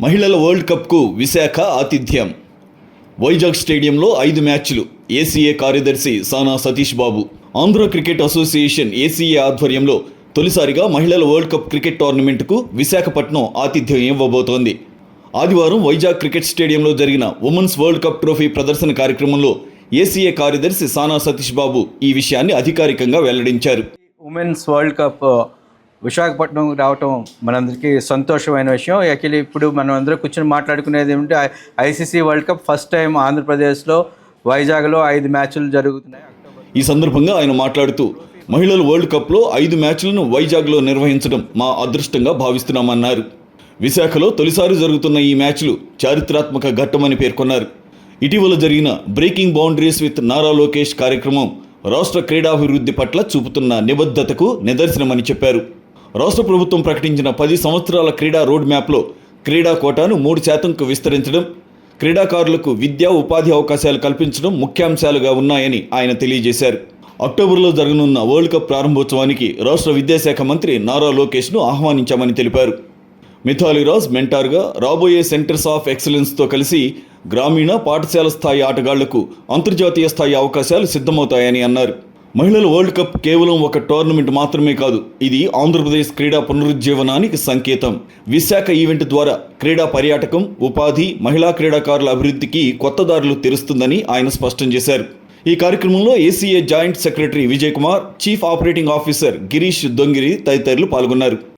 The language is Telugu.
మహిళల వరల్డ్ కప్కు విశాఖ ఆతిథ్యం. వైజాగ్ స్టేడియంలో ఐదు మ్యాచ్లు. ఏసీఏ కార్యదర్శి Sana Satish Babu. Andhra cricket association ACA ఆధ్వర్యంలో తొలిసారిగా మహిళల వరల్డ్ కప్ క్రికెట్ టోర్నమెంట్కు విశాఖపట్నం ఆతిథ్యం ఇవ్వబోతోంది. ఆదివారం వైజాగ్ క్రికెట్ స్టేడియంలో జరిగిన ఉమెన్స్ వరల్డ్ కప్ ట్రోఫీ ప్రదర్శన కార్యక్రమంలో ఏసీఏ కార్యదర్శి సానా సతీష్ బాబు ఈ విషయాన్ని అధికారికంగా వెల్లడించారు. ఉమెన్స్ వరల్డ్ కప్ విశాఖపట్నం రావటం మనందరికీ సంతోషమైన విషయం. యాక్చువల్లీ ఇప్పుడు మనం అందరూ కూర్చొని మాట్లాడుకునేది ఏమిటంటే ICC world cup first time ఆంధ్రప్రదేశ్లో వైజాగ్లో ఐదు మ్యాచ్లు జరుగుతున్నాయి. ఈ సందర్భంగా ఆయన మాట్లాడుతూ మహిళల వరల్డ్ కప్లో ఐదు మ్యాచ్లను వైజాగ్లో నిర్వహించడం మా అదృష్టంగా భావిస్తున్నామన్నారు. విశాఖలో తొలిసారి జరుగుతున్న ఈ మ్యాచ్లు చారిత్రాత్మక ఘట్టమని పేర్కొన్నారు. ఇటీవల జరిగిన breaking boundaries with Nara Lokesh కార్యక్రమం రాష్ట్ర క్రీడాభివృద్ధి పట్ల చూపుతున్న నిబద్ధతకు నిదర్శనమని చెప్పారు. రాష్ట్ర ప్రభుత్వం ప్రకటించిన పది సంవత్సరాల క్రీడా రోడ్ మ్యాప్లో క్రీడా కోటాను మూడు శాతంకు విస్తరించడం క్రీడాకారులకు విద్యా ఉపాధి అవకాశాలు కల్పించడం ముఖ్యాంశాలుగా ఉన్నాయని ఆయన తెలియజేశారు. అక్టోబర్లో జరగనున్న వరల్డ్ కప్ ప్రారంభోత్సవానికి రాష్ట్ర విద్యాశాఖ మంత్రి నారా లోకేష్ను ఆహ్వానించామని తెలిపారు. మిథాలిరాజ్ మెంటార్గా రాబోయే సెంటర్స్ ఆఫ్ ఎక్సలెన్స్తో కలిసి గ్రామీణ పాఠశాల స్థాయి ఆటగాళ్ళకు అంతర్జాతీయ స్థాయి అవకాశాలు సిద్ధమవుతాయని అన్నారు. మహిళల వరల్డ్ కప్ కేవలం ఒక టోర్నమెంట్ మాత్రమే కాదు ఇది ఆంధ్రప్రదేశ్ క్రీడా పునరుజ్జీవనానికి సంకేతం. విశాఖ ఈవెంట్ ద్వారా క్రీడా పర్యాటకం ఉపాధి మహిళా క్రీడాకారుల అభివృద్ధికి కొత్త దారులు తెరుస్తుందని ఆయన స్పష్టం చేశారు. ఈ కార్యక్రమంలో ACA joint secretary Vijay Kumar chief operating officer Girish Dongiri తదితరులు పాల్గొన్నారు.